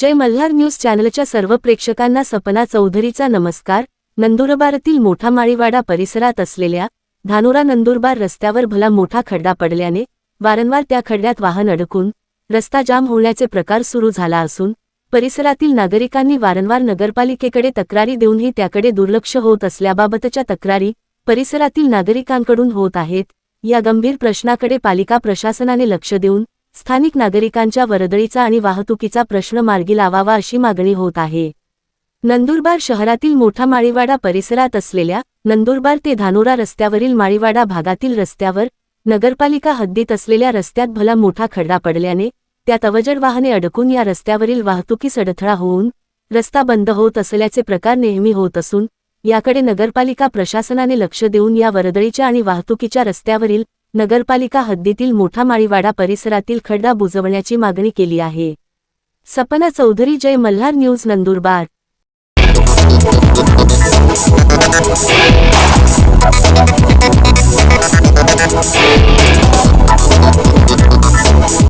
जय Malhar news चॅनलच्या सर्व प्रेक्षकांना सपना चौधरीचा नमस्कार. नंदुरबारातील मोठा माळीवाडा परिसरात असलेल्या धानोरा नंदुरबार रस्त्यावर भला मोठा खड्डा पडल्याने वारंवार त्या खड्ड्यात वाहन अडकून रस्ता जाम होण्याचे प्रकार सुरू झाला असून परिसरातील नागरिकांनी वारंवार नगरपालिकेकडे तक्रारी देऊनही त्याकडे दुर्लक्ष होत असल्याबाबतच्या तक्रारी परिसरातील नागरिकांकडून होत आहेत. या गंभीर प्रश्नाकडे पालिका प्रशासनाने लक्ष देऊन स्थानिक नागरिकांच्या वर्दळीचा आणि वाहतुकीचा प्रश्न मार्गी लावावा अशी मागणी होत आहे. नंदुरबार शहरातील मोठा माळीवाडा परिसरात असलेल्या नंदुरबार ते धानोरा रस्त्यावरील माळीवाडा भागातील रस्त्यावर नगरपालिका हद्दीत असलेल्या रस्त्यात भला मोठा खड्डा पडल्याने त्यात अवजड वाहने अडकून या रस्त्यावरील वाहतुकीस अडथळा होऊन रस्ता बंद होत असल्याचे प्रकार नेहमी होत असून याकडे नगरपालिका प्रशासनाने लक्ष देऊन या वर्दळीच्या आणि वाहतुकीच्या रस्त्यावरील नगरपालिका हद्दीतील मोठा माळीवाडा परिसरातील खड्डा बुजवण्याची मागणी केली आहे. सपना चौधरी जय मल्हार न्यूज नंदुरबार.